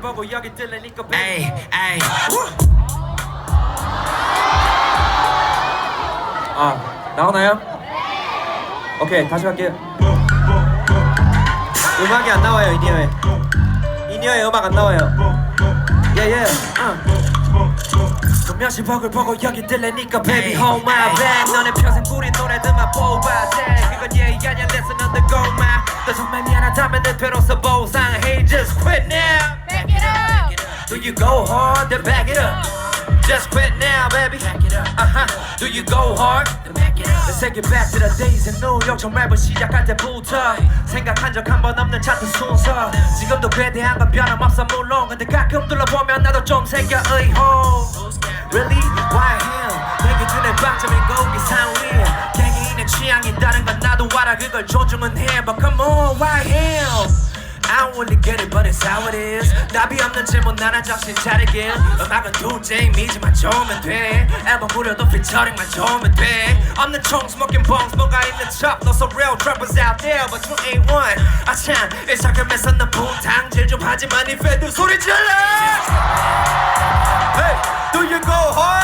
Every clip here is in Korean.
펴고 여기 들리니까 baby 에이 에이. 아 나오나요? 오케이 다시 할게요. 음악이 안 나와요 이니어에. 이니어에 음악 안 나와요. 예예. 몇시 버글버글 여기 들리니까 baby hold my back 너네 평생 부린 노래들만 뽑아대. 그건 예의 아니야 listen undergo my. 너 정말 미안하다면 내 배로서 you go hard then back it up Just quit now baby uh-huh. Do you go hard Let's take it back to the days in New York 처음 랩을 시작할 때부터 생각한 적 한 번 없는 차트 순서 지금도 괴대한 건 변함없어 물론 근데 가끔 둘러보면 나도 좀 생겨 의호 Really? Why him? 내게 주는 방점인 고기 상위 개개인의 취향이 다른 건 나도 알아 그걸 존중은 해 But come on, why him? I don't really get it, but it's how it is. 나비 없는 질문 나나 정신 차리길. 음악은 둘째임이지만 좋으면 돼. 앨범 무료도 피처링만 좋으면 돼. 없는 총 smoking bombs 뭐가 있는 척. No some real trappers out there, but you ain't one. 아참 일상금에서 는 붕탕질 좀 하지만 이 팬들 소리 질러. Hey, do you go hard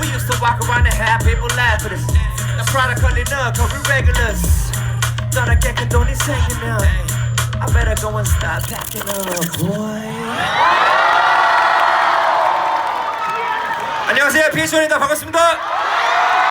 We used to walk around and have people laugh at us. Now product on it up, cause we regulars. 너답게 큰 돈이 생기면 I better go and start packing up, boy. 안녕하세요, 피쇼입니다. 반갑습니다.